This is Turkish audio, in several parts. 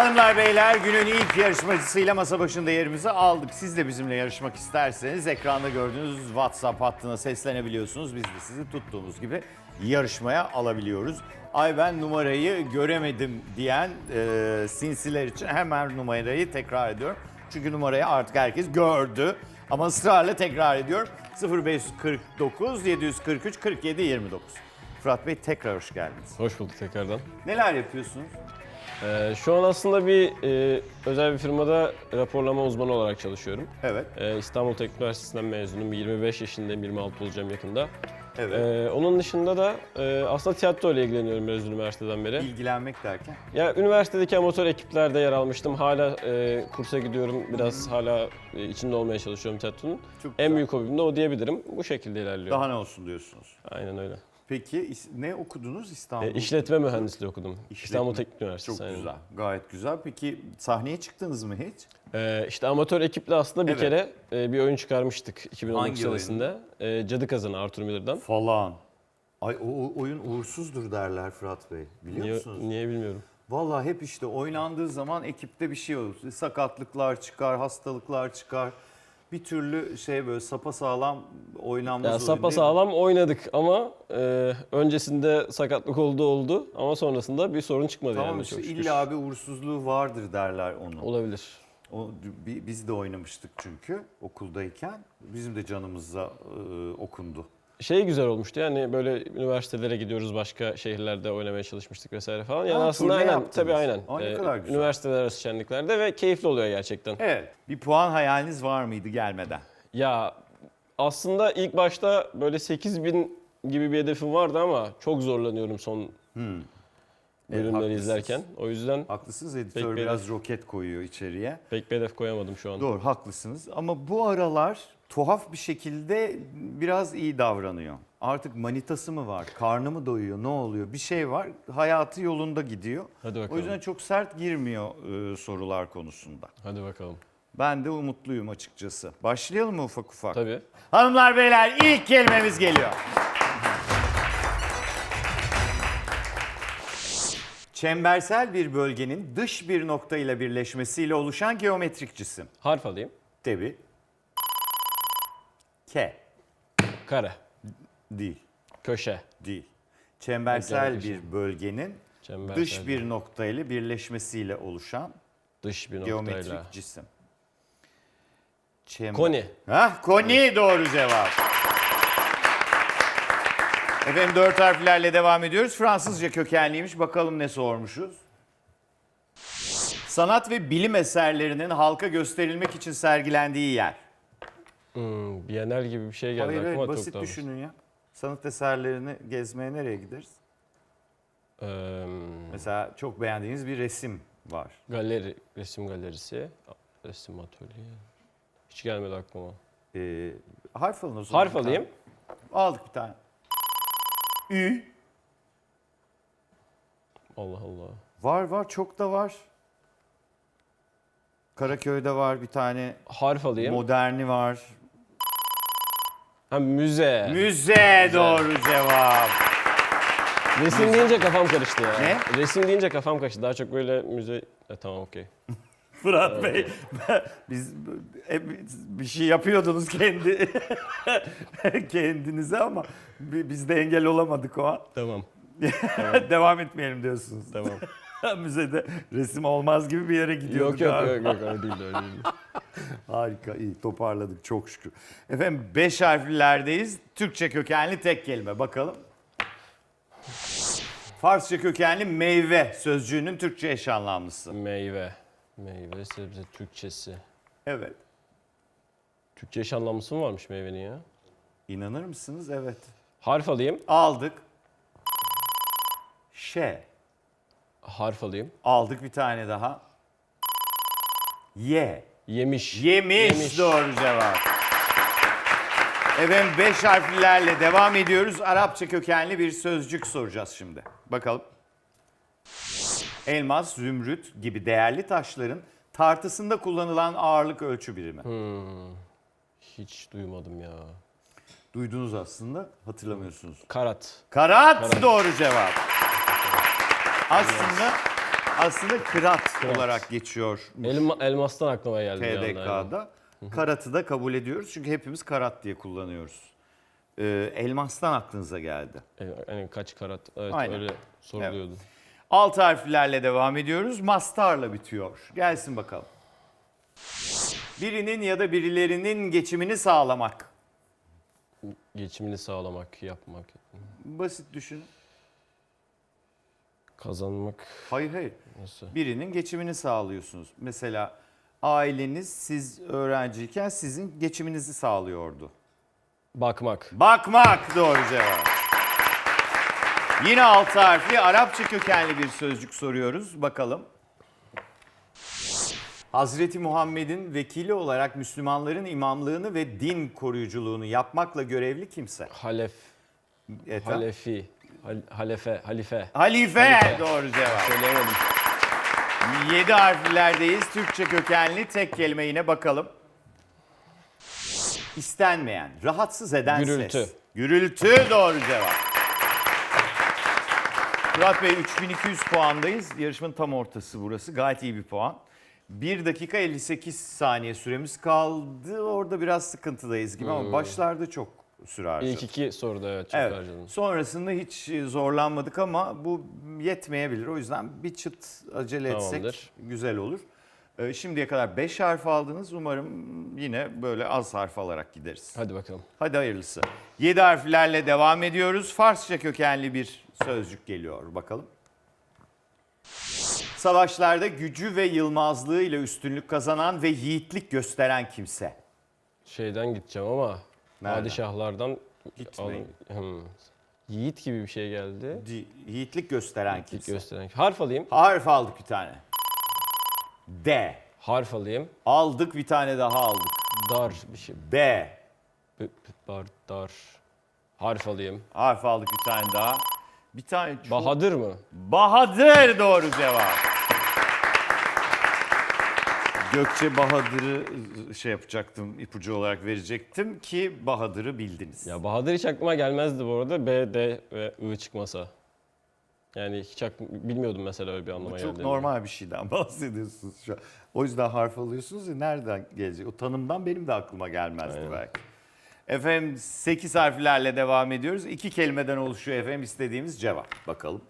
Hanımlar beyler günün ilk yarışmacısıyla masa başında yerimizi aldık. Siz de bizimle yarışmak isterseniz ekranda gördüğünüz WhatsApp hattına seslenebiliyorsunuz. Biz de sizi tuttuğumuz gibi yarışmaya alabiliyoruz. Ay ben numarayı göremedim diyen e, sinsiler için hemen numarayı tekrar ediyorum. Çünkü numarayı artık herkes gördü. Ama ısrarla tekrar ediyorum. 0549 743 47 29. Fırat Bey tekrar hoş geldiniz. Hoş bulduk tekrardan. Neler yapıyorsunuz? Ee, şu an aslında bir e, özel bir firmada raporlama uzmanı olarak çalışıyorum. Evet. Ee, İstanbul Teknik Üniversitesi'nden mezunum. 25 yaşındayım, 26 olacağım yakında. Evet. Ee, onun dışında da e, aslında tiyatro ile ilgileniyorum mezun üniversiteden beri. İlgilenmek derken? Ya üniversitedeki amatör ekiplerde yer almıştım. Hala e, kursa gidiyorum. Biraz hala e, içinde olmaya çalışıyorum tiyatronun. Çok En güzel. büyük hobim de o diyebilirim. Bu şekilde ilerliyor. Daha ne olsun diyorsunuz? Aynen öyle. Peki ne okudunuz İstanbul? E, işletme mühendisliği okudum. İşletme. İstanbul Teknik Çok Üniversitesi. aynen. güzel, gayet güzel. Peki sahneye çıktınız mı hiç? Ee, işte amatör ekiple aslında bir Evet. kere e, bir oyun çıkarmıştık 2012 Hangi senesinde. E, Cadı Kazanı Arthur Miller'dan. Falan. Ay o, oyun uğursuzdur derler Fırat Bey. Biliyor Niye, musunuz? niye bilmiyorum. Vallahi hep işte oynandığı zaman ekipte bir şey olur. Sakatlıklar çıkar, hastalıklar çıkar. Bir türlü şey böyle sapasağlam oynanmaz Ya oyun sapa sağlam oynadık ama e, öncesinde sakatlık oldu oldu ama sonrasında bir sorun çıkmadı Tamam yani işte illa bir uğursuzluğu vardır derler onu. Olabilir. O, bi- biz de oynamıştık çünkü okuldayken. Bizim de canımıza e, okundu. Şey güzel olmuştu yani böyle üniversitelere gidiyoruz başka şehirlerde oynamaya çalışmıştık vesaire falan. Yani Ha, aslında turne aynen yaptınız. tabii aynen. Aa, ne E, kadar güzel. üniversiteler arası şenliklerde ve keyifli oluyor gerçekten. Evet. Bir puan hayaliniz var mıydı gelmeden? Ya aslında ilk başta böyle 8000 gibi bir hedefim vardı ama çok zorlanıyorum son bölümleri Evet, haklısınız. izlerken. O yüzden Haklısınız editör bir biraz roket koyuyor içeriye. pek bir hedef koyamadım şu an. Doğru haklısınız ama bu aralar tuhaf bir şekilde biraz iyi davranıyor. Artık manitası mı var, karnı mı doyuyor, ne oluyor? Bir şey var, hayatı yolunda gidiyor. Hadi bakalım. O yüzden çok sert girmiyor e, sorular konusunda. Hadi bakalım. Ben de umutluyum açıkçası. Başlayalım mı ufak ufak? Tabii. Hanımlar beyler ilk kelimemiz geliyor. Çembersel bir bölgenin dış bir nokta ile birleşmesiyle oluşan geometrik cisim. Harf alayım. Tabi. K. Kare. Değil. Köşe. Değil. Çembersel bir bölgenin Çembersel dış bir nokta ile birleşmesiyle oluşan Dış bir geometrik noktayla. cisim. Çember- Koni. Hah, koni doğru cevap. Efendim dört harflerle devam ediyoruz. Fransızca kökenliymiş. Bakalım ne sormuşuz. Sanat ve bilim eserlerinin halka gösterilmek için sergilendiği yer. Hmm, Bienal gibi bir şey geldi Hayır hayır basit çok daha basit. düşünün ya. Sanat eserlerini gezmeye nereye gideriz? Ee, Mesela çok beğendiğiniz bir resim var. galeri, resim galerisi, resim atölye. Hiç gelmedi aklıma. Ee, harf alın o zaman. Harf bir tane. alayım. Aldık bir tane. Ü. Allah Allah. Var var çok da var. Karaköy'de var bir tane. Harf alayım. Moderni var. Ha müze. Müze doğru cevap. Resim deyince kafam karıştı ya. Ne? Resim deyince kafam karıştı. Daha çok böyle müze... E, tamam okey. Fırat Bey biz e, bir şey yapıyordunuz kendi kendinize ama bi- biz de engel olamadık o an. Tamam. Devam etmeyelim diyorsunuz. Tamam. Müzede resim olmaz gibi bir yere gidiyorduk. yok yok abi. yok yok öyle değil öyle değil. Harika, iyi toparladık çok şükür. Efendim beş harflilerdeyiz. Türkçe kökenli tek kelime bakalım. Farsça kökenli meyve sözcüğünün Türkçe eş anlamlısı. Meyve. Meyve, sebze, Türkçesi. Evet. Türkçe eş anlamlısı mı varmış meyvenin ya? İnanır mısınız? Evet. Harf alayım. Aldık. Şe. Harf alayım. Aldık bir tane daha. Ye. Yemiş. Yemiş, Yemiş. doğru cevap. Efendim beş harflilerle devam ediyoruz. Arapça kökenli bir sözcük soracağız şimdi. Bakalım. Elmas, zümrüt gibi değerli taşların tartısında kullanılan ağırlık ölçü birimi. Hiç duymadım ya. Duydunuz aslında, hatırlamıyorsunuz. Karat. Karat, Karat. doğru cevap. Aslında Aslında kırat, olarak geçiyor Elma, elmastan aklıma geldi. bir anda, aynen. TDK'da. Karatı da kabul ediyoruz çünkü hepimiz karat diye kullanıyoruz. Ee, elmastan aklınıza geldi. Evet, Yani kaç karat? Evet Aynen. öyle soruluyordu. Alt harflerle devam ediyoruz. Mastarla bitiyor. Gelsin bakalım. Birinin ya da birilerinin geçimini sağlamak. Geçimini sağlamak, yapmak, Basit düşünün. Kazanmak Hayır hayır. nasıl? Birinin geçimini sağlıyorsunuz. Mesela aileniz siz öğrenciyken sizin geçiminizi sağlıyordu. Bakmak. Bakmak doğru cevap. Yine altı harfli Arapça kökenli bir sözcük soruyoruz. Bakalım. Hazreti Muhammed'in vekili olarak Müslümanların imamlığını ve din koruyuculuğunu yapmakla görevli kimse. Halef, Ethem? halefi, hal- halefe, halife. Halife. Halife. Doğru cevap. Söyleyemedim. Yedi harflerdeyiz. Türkçe kökenli tek kelime yine bakalım. İstenmeyen, rahatsız eden Gürültü. ses. Gürültü doğru cevap. Fırat Bey 3200 puandayız. Yarışmanın tam ortası burası. Gayet iyi bir puan. 1 dakika 58 saniye süremiz kaldı. Orada biraz sıkıntıdayız gibi ama başlarda çok süre harcadık. İlk iki soruda evet çok Evet. harcadım. Sonrasında hiç e, zorlanmadık ama bu yetmeyebilir. O yüzden bir çıt acele etsek Tamamdır. güzel olur. Ee, Şimdiye kadar 5 harf aldınız. Umarım yine böyle az harf alarak gideriz. Hadi bakalım. Hadi hayırlısı. 7 harflerle devam ediyoruz. Farsça kökenli bir sözcük geliyor. Bakalım. Savaşlarda gücü ve yılmazlığıyla üstünlük kazanan ve yiğitlik gösteren kimse. Şeyden gideceğim ama Nereden? padişahlardan Gitmeyin. Al- Hmm. Yiğit gibi bir şey geldi. Di- Yiğitlik gösteren İlk kimse. gösteren. Harf alayım. Harf aldık bir tane. D. Harf alayım. Aldık bir tane daha aldık. Dar bir şey. B. B- b- Bar, dar. Harf alayım. Harf aldık bir tane daha. Bir tane çok... Bahadır mı? Bahadır doğru cevap. Gökçe Bahadır'ı şey yapacaktım, ipucu olarak verecektim ki Bahadır'ı bildiniz. Ya Bahadır hiç aklıma gelmezdi bu arada. B, D ve I çıkmasa. Yani hiç bilmiyordum mesela öyle bir anlama Bu çok geldiğini. normal bir şeyden bahsediyorsunuz şu an. O yüzden harf alıyorsunuz ya nereden gelecek? O tanımdan benim de aklıma gelmezdi Aynen. belki. Efendim 8 harflerle devam ediyoruz. İki kelimeden oluşuyor efendim istediğimiz cevap. Bakalım.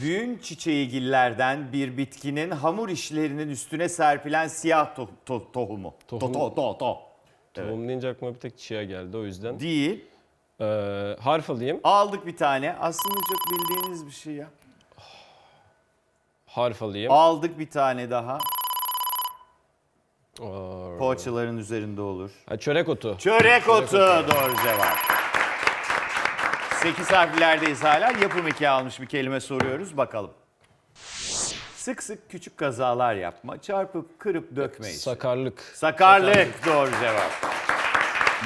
Düğün çiçeğigillerden bir bitkinin hamur işlerinin üstüne serpilen siyah to- to- tohumu. To- Tohum. to- to- to. Tohum deyince aklıma bir tek çiğe geldi o yüzden. Değil. Ee, harf alayım. Aldık bir tane. Aslında çok bildiğiniz bir şey ya. Harf alayım. Aldık bir tane daha. Aa, Poğaçaların üzerinde olur. Ha, çörek otu. Çörek otu doğru cevap. 8 harflerdeyiz hala. Yapım eki almış bir kelime soruyoruz. Bakalım. Sık sık küçük kazalar yapma. Çarpıp kırıp dökmeyiz. Sakarlık. Sakarlık doğru cevap.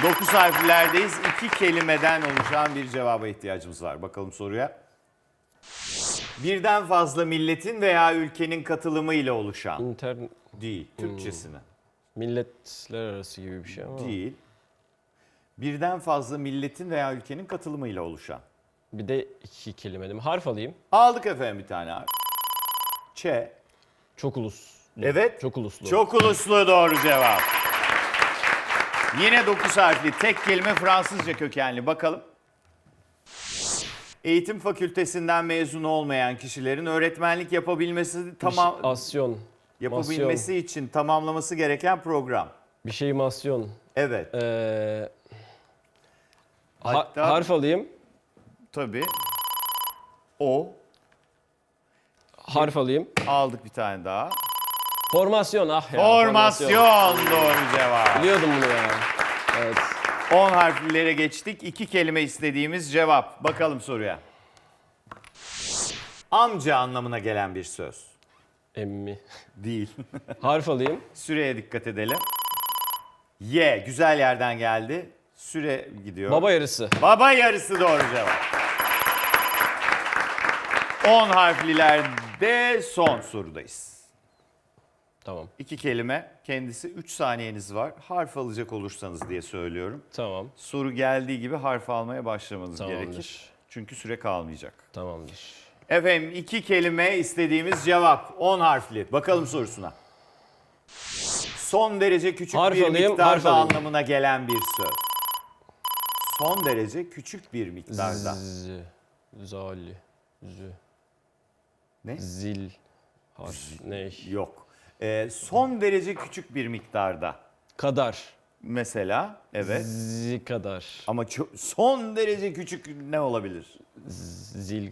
9 harflerdeyiz. İki kelimeden oluşan bir cevaba ihtiyacımız var. Bakalım soruya. Birden fazla milletin veya ülkenin katılımıyla oluşan. İnter Değil. Türkçesine. milletler arası gibi bir şey ama. Değil. Birden fazla milletin veya ülkenin katılımıyla oluşan. Bir de iki kelime değil mi? Harf alayım. Aldık efendim bir tane harf. Ç. Çok ulus. Evet. Çok uluslu. Çok uluslu doğru cevap. Yine 9 harfli tek kelime Fransızca kökenli. Bakalım. Eğitim fakültesinden mezun olmayan kişilerin öğretmenlik yapabilmesi tamam şey- asyon. yapabilmesi için tamamlaması gereken program. Bir şey masyon. Evet. Ee, ha- Hatta- harf alayım. Tabii. O. Harf alayım. Aldık bir tane daha. Formasyon. Ah ya. Formasyon doğru cevap. Biliyordum bunu ya. Evet. 10 harflilere geçtik. İki kelime istediğimiz cevap. Bakalım soruya. Amca anlamına gelen bir söz. Emmi. Değil. Harf alayım. Süreye dikkat edelim. Y. Güzel yerden geldi. Süre gidiyor. Baba yarısı. Baba yarısı doğru cevap. 10 harflilerde son sorudayız. Tamam. İki kelime. Kendisi 3 saniyeniz var. Harf alacak olursanız diye söylüyorum. Tamam. Soru geldiği gibi harf almaya başlamanız Tamamdır. gerekir. Çünkü süre kalmayacak. Tamamdır. Efendim iki kelime istediğimiz cevap. 10 harfli. Bakalım sorusuna. Son derece küçük Harf bir alayım, miktarda harf alayım. anlamına gelen bir söz. Son derece küçük bir miktarda. Z, zali, z, Ne? zil, harf, ne? Yok. Ee, son derece küçük bir miktarda. Kadar, Mesela evet. zi kadar, Ama çok, son derece küçük ne olabilir? zil,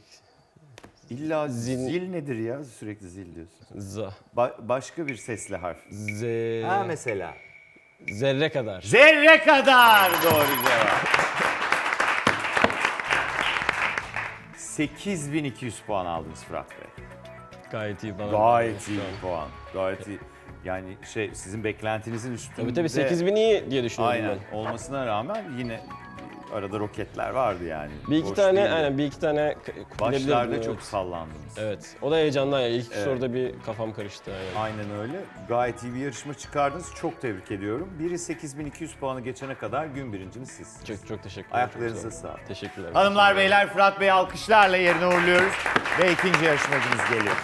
İlla Zil- zil nedir ya? Sürekli zil diyorsun. za, Ba- başka bir sesli harf. z, Ha mesela. Zerre kadar. Zerre kadar doğru cevap. 8200 puan aldınız Fırat Bey. Gayet iyi bana. Gayet iyi bir puan. Gayet iyi. Yani şey sizin beklentinizin üstünde. Tabii tabii 8000 iyi diye düşünüyorum Aynen. ben. Olmasına rağmen yine arada roketler vardı yani. Bir iki Boş tane, değildi. aynen bir iki tane k- bilebilirdim, Başlarda çok evet. sallandınız. Evet, o da heyecandan ya. İlk Evet. soruda bir kafam karıştı. Yani. Aynen öyle. Gayet iyi bir yarışma çıkardınız. Çok tebrik ediyorum. Biri 8200 puanı geçene kadar gün birinciniz siz. Çok çok teşekkür ederim. Ayaklarınıza çok sağlık. Teşekkürler. Hanımlar beyler Fırat Bey alkışlarla yerine uğurluyoruz. Ve ikinci yarışmacımız geliyor.